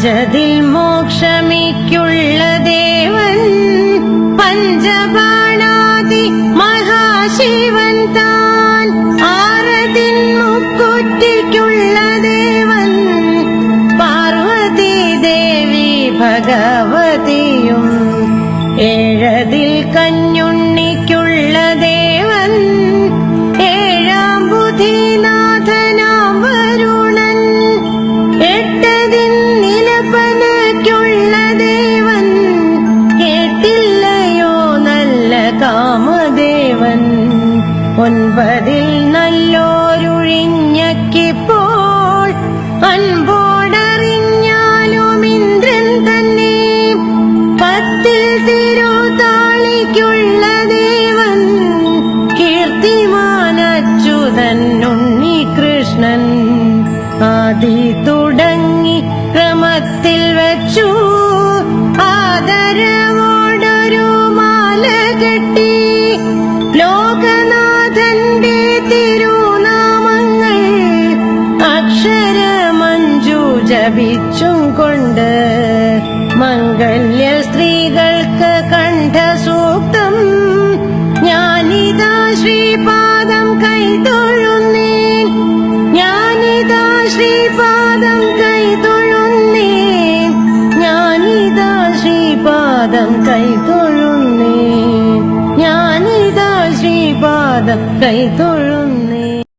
പഞ്ചതിൽ മോക്ഷമിക്കുള്ള ദേവൻ പഞ്ചബാണാതി മഹാശിവൻ താൻ ആരതിൻ മുക്കുറ്റിക്കുള്ള ദേവൻ പാർവതി ദേവി ഭഗവതിയും. ഏഴതിൽ ഒൻപതിൽ നല്ലോരുഴിഞ്ഞക്കിപ്പോൾ അൻപോടറിഞ്ഞാലും ഇന്ദ്രൻ തന്നെ പത്തിൽ തിരുതാളിക്കുള്ള ദേവൻ കീർത്തിമാനച്യുതൻ ഉണ്ണികൃഷ്ണൻ ആദി ജപിച്ചും കൊണ്ട് മംഗല്യ സ്ത്രീകൾക്ക് കണ്ഠ സൂക്തം ഞാനിതാ ശ്രീപാദം കൈതൊഴുന്നേൻ ഞാനിതാ ശ്രീപാദം കൈതൊഴുന്നേൻ ഞാനിതാ ശ്രീപാദം കൈതൊഴുന്നേൻ ഞാനിതാ ശ്രീപാദം കൈതൊഴുന്നേൻ.